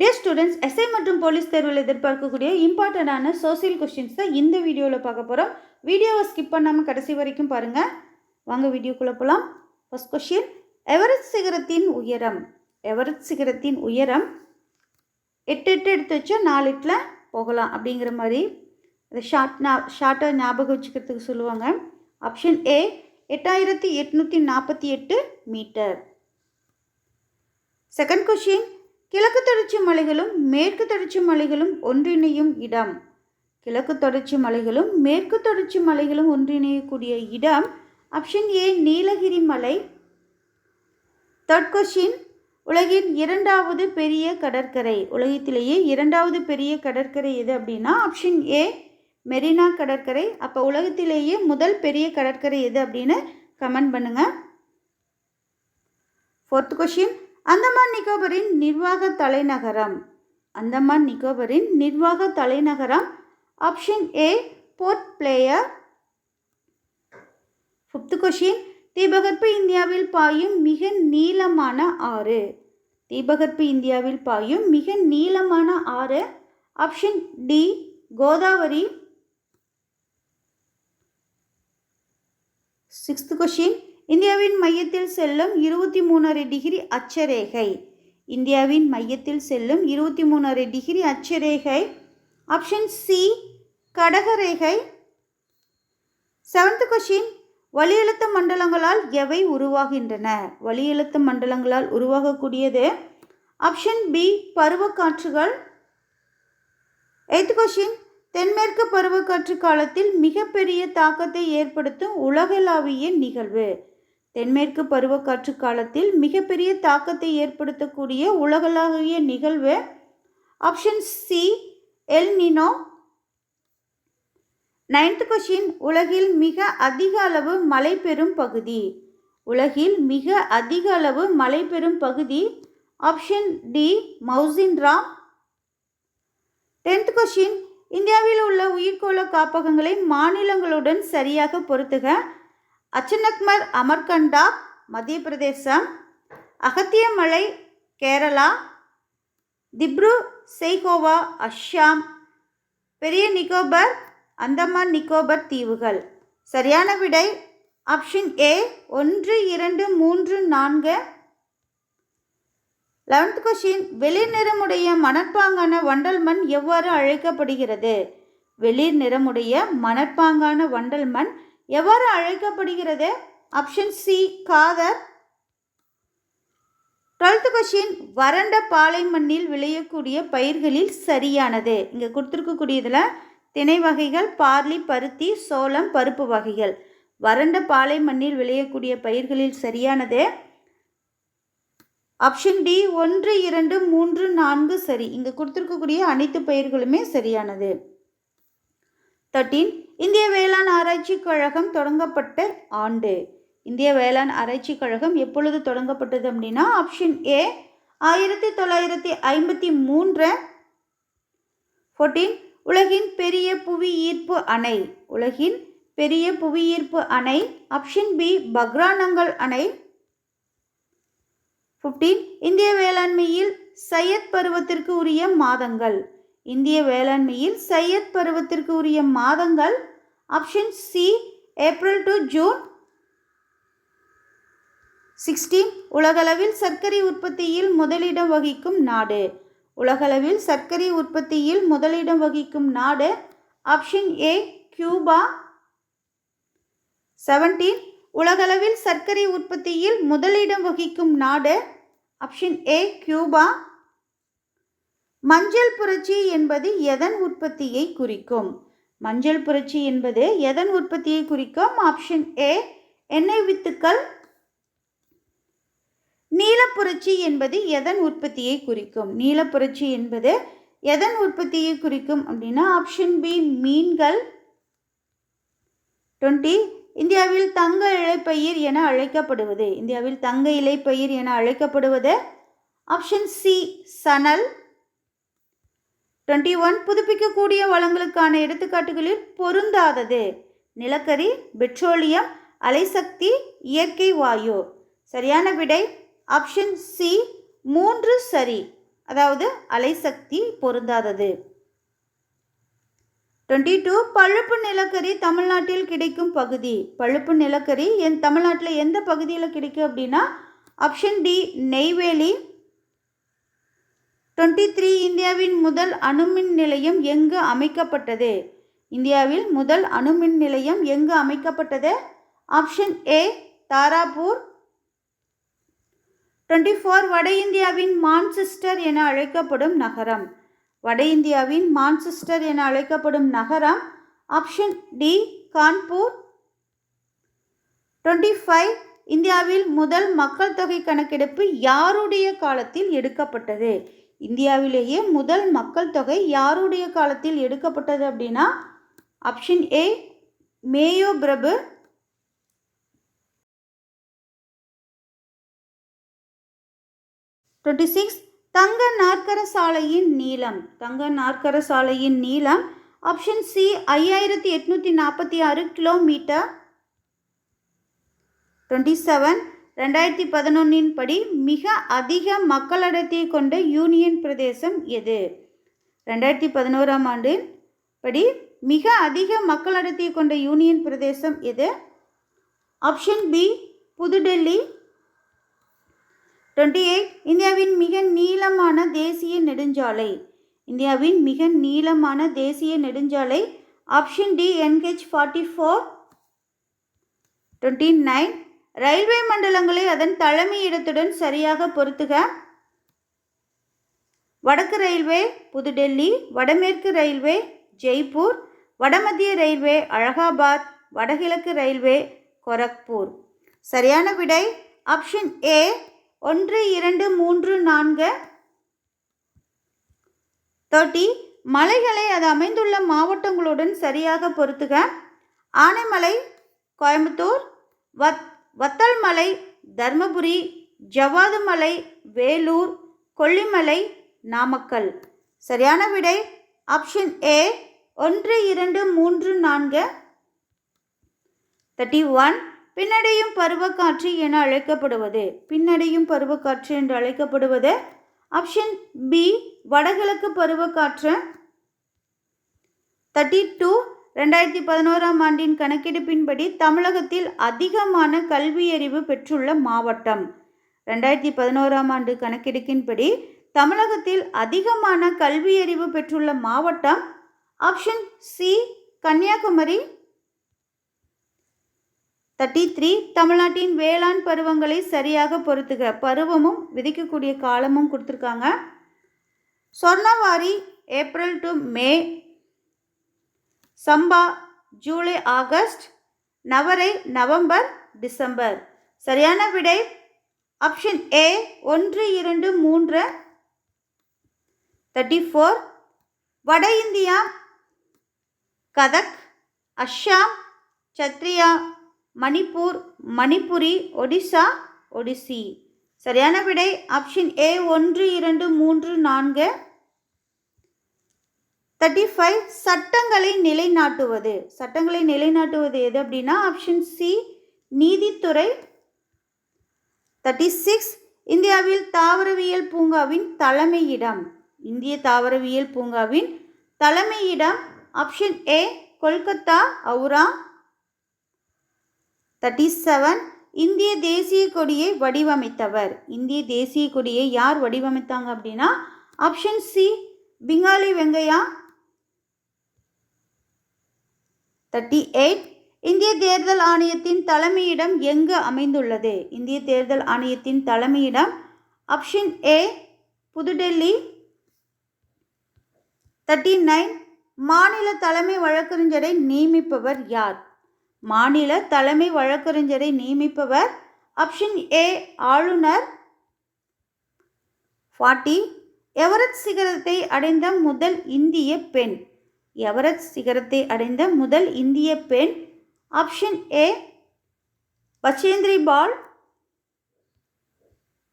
டே students SI மற்றும் police தேர்வில் எதிர்பார்க்கக்கூடிய இம்பார்ட்டண்டான சோசியல் கொஷின்ஸை இந்த வீடியோவில் பார்க்க போகிறோம் வீடியோவை ஸ்கிப் பண்ணாமல் கடைசி வரைக்கும் பாருங்கள் வாங்க வீடியோக்குள்ளே போகலாம் ஃபஸ்ட் கொஷின் எவரெஸ்ட் சிகரத்தின் உயரம். எவரெஸ்ட் சிகரத்தின் உயரம் எட்டு எட்டு எடுத்து வச்சா நாலு எட்டில் போகலாம் அப்படிங்கிற மாதிரி அதை ஷார்ட் ஞா ஷார்ட்டாக ஞாபகம் வச்சுக்கிறதுக்கு சொல்லுவாங்க. ஆப்ஷன் ஏ எட்டாயிரத்தி எட்நூற்றி நாற்பத்தி எட்டு மீட்டர் செகண்ட் கொஷின் கிழக்கு தொடர்ச்சி மலைகளும் மேற்கு தொடர்ச்சி மலைகளும் ஒன்றிணையும் இடம். கிழக்கு தொடர்ச்சி மலைகளும் மேற்கு தொடர்ச்சி மலைகளும் ஒன்றிணையக்கூடிய இடம் ஆப்ஷன் ஏ நீலகிரி மலை. தேர்ட் உலகின் இரண்டாவது பெரிய கடற்கரை. உலகத்திலேயே இரண்டாவது பெரிய கடற்கரை எது அப்படின்னா ஆப்ஷன் ஏ மெரினா கடற்கரை. அப்போ உலகத்திலேயே முதல் பெரிய கடற்கரை எது அப்படின்னு கமெண்ட் பண்ணுங்கள் ஃபோர்த் கொஷின் அந்தமான் நிக்கோபரின் நிர்வாக தலைநகரம். அந்தமான் நிக்கோபரின் நிர்வாக தலைநகரம் option A Port Blair. Fifth question தீபகற்ப இந்தியாவில் பாயும் மிக நீளமான ஆறு. தீபகற்ப இந்தியாவில் பாயும் மிக நீளமான ஆறு. Option D Godavari. Sixth question இந்தியாவின் மையத்தில் செல்லும் இருபத்தி மூணரை டிகிரி அச்சரேகை இந்தியாவின் மையத்தில் செல்லும் இருபத்தி மூணரை டிகிரி அச்சரேகை ஆப்ஷன் சி கடகரேகை. செவன்த் கொஷின் வலியழுத்த மண்டலங்களால் எவை உருவாகின்றன? வலியழுத்த மண்டலங்களால் உருவாகக்கூடியது. ஆப்ஷன் பி பருவக்காற்றுகள். எய்த் கொஷின் தென்மேற்கு பருவக்காற்று காலத்தில் மிகப்பெரிய தாக்கத்தை ஏற்படுத்தும் உலகளாவிய நிகழ்வு. தென்மேற்கு பருவக்காற்று காலத்தில் மிகப்பெரிய தாக்கத்தை ஏற்படுத்தக்கூடிய உலகளாவிய நிகழ்வு option C El Nino ninth question உலகில் மிக அதிக அளவு மழை பெறும் பகுதி. உலகில் மிக அதிக அளவு மழை பெறும் பகுதி. Option D Mawsynram tenth question இந்தியாவில் உள்ள உயிர்கோள காப்பகங்களை மாநிலங்களுடன் சரியாக பொருத்துக. அச்சனக்மர் அமர்கண்டா மத்திய பிரதேசம் அகத்தியமலை கேரளா. திப்ரு செய்கோவா அஸ்ஸாம். பெரிய நிக்கோபர் அந்தமான் நிக்கோபர் தீவுகள். சரியான விடை ஆப்ஷன் ஏ ஒன்று இரண்டு மூன்று நான்கு. லெவன்த் கொஷின் வெளிர் நிறமுடைய மணற்பாங்கான வண்டல் மண் எவ்வாறு அழைக்கப்படுகிறது? வெளிர் நிறமுடைய மணற்பாங்கான வண்டல் மண் எவ்வாறு அழைக்கப்படுகிறது? Option C Khadar. Twelfth question வறண்ட பாலை மண்ணில் விளையக்கூடிய பயிர்களில் சரியானது. இங்கே கொடுத்துருக்கக்கூடியதில் திணை வகைகள் பார்லி பருத்தி சோளம் பருப்பு வகைகள். வறண்ட பாலை மண்ணில் விளையக்கூடிய பயிர்களில் சரியானது? ஆப்ஷன் டி ஒன்று இரண்டு மூன்று நான்கு சரி. இங்கே கொடுத்துருக்கக்கூடிய அனைத்து பயிர்களுமே சரியானது. தேர்ட்டீன் இந்திய வேளாண் ஆராய்ச்சி கழகம் தொடங்கப்பட்ட ஆண்டு. இந்திய வேளாண் ஆராய்ச்சி கழகம் எப்பொழுது தொடங்கப்பட்டது அப்படின்னா ஆப்ஷன் ஏ ஆயிரத்தி தொள்ளாயிரத்தி ஐம்பத்தி மூன்று. ஃபோர்டீன் உலகின் பெரிய புவி ஈர்ப்பு அணை. உலகின் பெரிய புவியீர்ப்பு அணை ஆப்ஷன் பி பக்ரானங்கள் அணை. ஃபிஃப்டீன் இந்திய வேளாண்மையில் சையத் பருவத்திற்கு உரிய மாதங்கள். இந்திய வேளாண்மையில் சையத் பருவத்திற்கு உரிய மாதங்கள் option C April to June sixteen உலகளவில் சர்க்கரை உற்பத்தியில் முதலிடம் வகிக்கும் நாடு. உலகளவில் சர்க்கரை உற்பத்தியில் முதலிடம் வகிக்கும் நாடு ஆப்ஷன் ஏ கியூபா செவன்டீன் உலகளவில் சர்க்கரை உற்பத்தியில் முதலிடம் வகிக்கும் நாடு ஆப்ஷன் ஏ கியூபா மஞ்சள் புரட்சி என்பது எதன் உற்பத்தியை குறிக்கும்? மஞ்சள் புரட்சி என்பது எதன் உற்பத்தியை குறிக்கும்? ஆப்ஷன் ஏ எண்ணெய் வித்துக்கள். நீலப்புரட்சி என்பது எதன் உற்பத்தியை குறிக்கும்? நீலப்புரட்சி என்பது எதன் உற்பத்தியை குறிக்கும் அப்படின்னா ஆப்ஷன் பி மீன்கள். டுவெண்ட்டி இந்தியாவில் தங்க இலைப்பயிர் என அழைக்கப்படுவது. இந்தியாவில் தங்க இலைப்பயிர் என அழைக்கப்படுவது. ஆப்ஷன் சி சணல். டுவெண்ட்டி ஒன் புதுப்பிக்கக்கூடிய வளங்களுக்கான எடுத்துக்காட்டுகளில் பொருந்தாதது. நிலக்கரி பெட்ரோலியம் அலைசக்தி இயற்கை வாயு. சரியான விடை ஆப்ஷன் சி மூன்று சரி. அதாவது அலைசக்தி பொருந்தாதது. டுவெண்ட்டி டூ பழுப்பு நிலக்கரி தமிழ்நாட்டில் கிடைக்கும் பகுதி. பழுப்பு நிலக்கரி என் தமிழ்நாட்டில் எந்த பகுதியில் கிடைக்கும் அப்படின்னா option D Neyveli twenty three இந்தியாவின் முதல் அணுமின் நிலையம் எங்கு அமைக்கப்பட்டது? இந்தியாவில் முதல் அணுமின் நிலையம் எங்கு அமைக்கப்பட்டது? Option A Tarapur. Twenty four வட இந்தியாவின் மான்செஸ்டர் என அழைக்கப்படும் நகரம். வட இந்தியாவின் மான்செஸ்டர் என அழைக்கப்படும் நகரம் option D Kanpur. Twenty five இந்தியாவில் முதல் மக்கள் தொகை கணக்கெடுப்பு யாருடைய காலத்தில் எடுக்கப்பட்டது? இந்தியாவிலேயே முதல் மக்கள் தொகை யாருடைய காலத்தில் எடுக்கப்பட்டது அப்படின்னா ஆப்ஷன் ஏ மேயோ பிரபு. டுவெண்ட்டி சிக்ஸ் தங்க நாற்கர சாலையின் நீளம். தங்க நாற்கர சாலையின் நீளம் ஆப்ஷன் சி ஐயாயிரத்தி எட்நூற்றி நாற்பத்தி ஆறு கிலோமீட்டர் டுவெண்ட்டி செவன் ரெண்டாயிரத்தி பதினொன்றின் படி மிக அதிக மக்கள் அடர்த்தியை கொண்ட யூனியன் பிரதேசம் எது? ரெண்டாயிரத்தி பதினோராம் ஆண்டின் படி மிக அதிக மக்கள் அடர்த்தியை கொண்ட யூனியன் பிரதேசம் எது? ஆப்ஷன் பி புதுடெல்லி. டுவெண்ட்டி எயிட் இந்தியாவின் மிக நீளமான தேசிய நெடுஞ்சாலை. இந்தியாவின் மிக நீளமான தேசிய நெடுஞ்சாலை option D NH forty four. Twenty nine railway மண்டலங்களை அதன் தலைமையிடத்துடன் சரியாக பொருத்துக. வடக்கு ரயில்வே புதுடெல்லி வடமேற்கு ரயில்வே ஜெய்ப்பூர் வடமத்திய ரயில்வே அலகாபாத் வடகிழக்கு ரயில்வே கொரக்பூர். சரியான விடை ஆப்ஷன் ஏ ஒன்று இரண்டு மூன்று நான்கு. தேர்ட்டி மலைகளை அது அமைந்துள்ள மாவட்டங்களுடன் சரியாக பொருத்துக. ஆனைமலை கோயம்புத்தூர் வத் வத்தல்மலை தர்மபுரி ஜவ்வாது மலை வேலூர் கொல்லிமலை நாமக்கல். சரியான விடை? ஆப்ஷன் ஏ ஒன்று இரண்டு மூன்று நான்கு. தேர்ட்டி ஒன் பின்னடையும் பருவக்காற்று என அழைக்கப்படுவது. பின்னடையும் பருவக்காற்று என்று அழைக்கப்படுவது. ஆப்ஷன் பி வடகிழக்கு பருவக்காற்று. தேர்ட்டி டூ ரெண்டாயிரத்தி பதினோராம் ஆண்டின் கணக்கெடுப்பின்படி தமிழகத்தில் அதிகமான கல்வியறிவு பெற்றுள்ள மாவட்டம். ரெண்டாயிரத்தி பதினோராம் ஆண்டு கணக்கெடுப்பின்படி தமிழகத்தில் அதிகமான கல்வியறிவு பெற்றுள்ள மாவட்டம் option C Kanyakumari. Thirty three தமிழ்நாட்டின் வேளாண் பருவங்களை சரியாக பொறுத்துக. பருவமும் விதிக்கக்கூடிய காலமும் கொடுத்துருக்காங்க. சொர்ணவாரி ஏப்ரல் டு மே சம்பா ஜூலை ஆகஸ்ட் நவரை நவம்பர் டிசம்பர். சரியான விடை? ஆப்ஷன் ஏ ஒன்று இரண்டு மூன்று தேர்ட்டி ஃபோர் வட இந்தியா கதக் அஸ்ஸாம் சத்ரியா மணிப்பூர் மணிப்புரி ஒடிசா ஒடிசி. சரியான விடை? ஆப்ஷன் ஏ ஒன்று இரண்டு மூன்று நான்கு. தேர்ட்டி ஃபைவ் சட்டங்களை நிலைநாட்டுவது. சட்டங்களை நிலைநாட்டுவது எது அப்படின்னா ஆப்ஷன் சி நீதித்துறை. தேர்ட்டி சிக்ஸ் இந்தியாவில் தாவரவியல் பூங்காவின் தலைமையிடம். இந்திய தாவரவியல் பூங்காவின் தலைமையிடம். Option A Kolkata Howrah thirty seven இந்திய தேசிய கொடியை வடிவமைத்தவர். இந்திய தேசிய கொடியை யார் வடிவமைத்தாங்க அப்படின்னா option C Pingali Venkayya thirty eight இந்திய தேர்தல் ஆணையத்தின் தலைமையிடம் எங்கு அமைந்துள்ளது? இந்திய தேர்தல் ஆணையத்தின் தலைமையிடம் option A Pudhu Delhi. Thirty nine மாநில தலைமை வழக்கறிஞரை நியமிப்பவர் யார்? மாநில தலைமை வழக்கறிஞரை நியமிப்பவர் ஆப்ஷன் ஏ ஆளுநர். ஃபார்ட்டி எவரெஸ்ட் சிகரத்தை அடைந்த முதல் இந்திய பெண்? எவரெஸ்ட் சிகரத்தை அடைந்த முதல் இந்திய பெண் option A Bachendri Pal.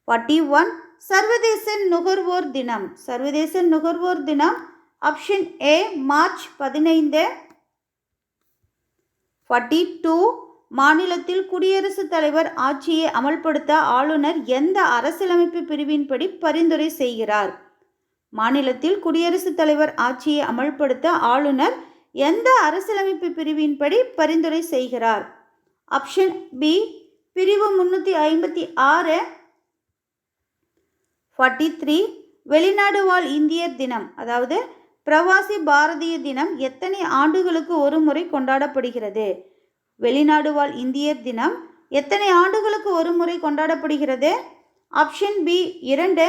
Forty one சர்வதேச நுகர்வோர் தினம். சர்வதேச நுகர்வோர் தினம் ஆப்ஷன் ஏ மார்ச் பதினைந்து. ஃபார்ட்டி டூ மாநிலத்தில் குடியரசுத் தலைவர் ஆட்சியை அமல்படுத்த ஆளுநர் எந்த அரசியலமைப்பு பிரிவின்படி பரிந்துரை செய்கிறார்? மாநிலத்தில் குடியரசுத் தலைவர் ஆட்சியை அமல்படுத்த ஆளுநர் எந்த அரசியலமைப்பு பிரிவின்படி பரிந்துரை செய்கிறார்? ஆப்ஷன் பி பிரிவு முன்னூற்றி ஐம்பத்தி ஆறு. ஃபார்ட்டி த்ரீ வெளிநாடு வாழ் இந்தியர் தினம் அதாவது பிரவாசி பாரதிய தினம் எத்தனை ஆண்டுகளுக்கு ஒரு முறை கொண்டாடப்படுகிறது? வெளிநாடு வாழ் இந்தியர் தினம் எத்தனை ஆண்டுகளுக்கு ஒரு முறை கொண்டாடப்படுகிறது? ஆப்ஷன் பி இரண்டு.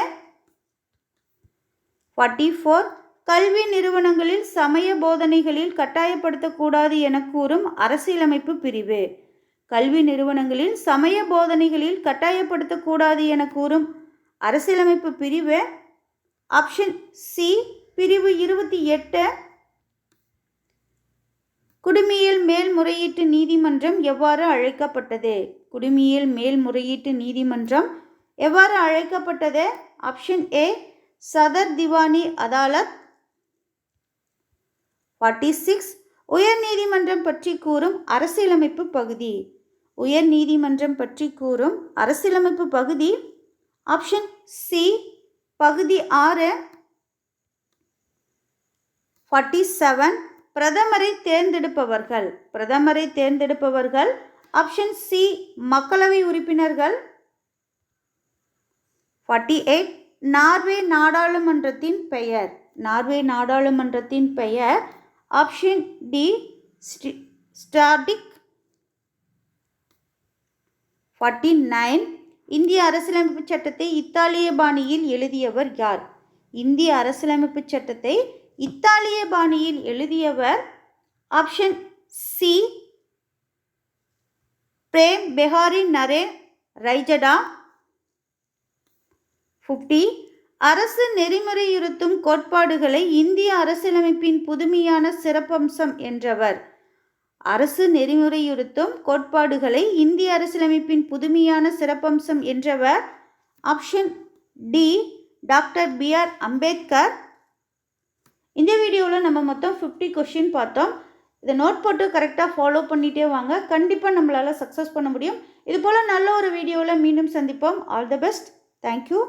ஃபார்ட்டி ஃபோர் கல்வி நிறுவனங்களில் சமய போதனைகளில் கட்டாயப்படுத்தக்கூடாது என கூறும் அரசியலமைப்பு பிரிவு. கல்வி நிறுவனங்களில் சமய போதனைகளில் கட்டாயப்படுத்தக்கூடாது என கூறும் அரசியலமைப்பு பிரிவு. ஆப்ஷன் சி பிரிவு இருபத்தி எட்டு. குடிமியல் மேல்முறையீட்டு நீதிமன்றம் எவ்வாறு அழைக்கப்பட்டது? குடிமியல் மேல்முறையீட்டு நீதிமன்றம் எவ்வாறு அழைக்கப்பட்டது? Option A Sadar Diwani Adalat forty six உயர் நீதிமன்றம் பற்றி கூறும் அரசியலமைப்பு பகுதி. உயர் நீதிமன்றம் பற்றி கூறும் அரசியலமைப்பு பகுதி. ஆப்ஷன் சி பகுதி ஆறு. ஃபார்ட்டி செவன் பிரதமரை தேர்ந்தெடுப்பவர்கள். பிரதமரை தேர்ந்தெடுப்பவர்கள். ஆப்ஷன் சி மக்களவை உறுப்பினர்கள். ஃபார்ட்டி எயிட் நார்வே நாடாளுமன்றத்தின் பெயர். நார்வே நாடாளுமன்றத்தின் பெயர் option D Storting forty nine. இந்திய அரசியலமைப்பு சட்டத்தை இத்தாலிய பாணியில் எழுதியவர் யார்? இந்திய அரசியலமைப்பு சட்டத்தை இத்தாலிய பாணியில் எழுதியவர் option C Prem Behari Narain Raizada. Fifty அரசு நெறிமுறையுறுத்தும் கோட்பாடுகளை இந்திய அரசியலமைப்பின் புதுமையான சிறப்பம்சம் என்றவர். அரசு நெறிமுறையுறுத்தும் கோட்பாடுகளை இந்திய அரசியலமைப்பின் புதுமையான சிறப்பம்சம் என்றவர். Option D doctor B R Ambedkar. இந்த வீடியோவில் நம்ம மொத்தம் ஃபிஃப்டி கொஷின் பார்த்தோம். இதை நோட் போட்டு கரெக்டாக ஃபாலோ பண்ணிகிட்டே வாங்க. கண்டிப்பாக நம்மளால் சக்ஸஸ் பண்ண முடியும். இது போல் நல்ல ஒரு வீடியோவில் மீண்டும் சந்திப்போம். All the best thank you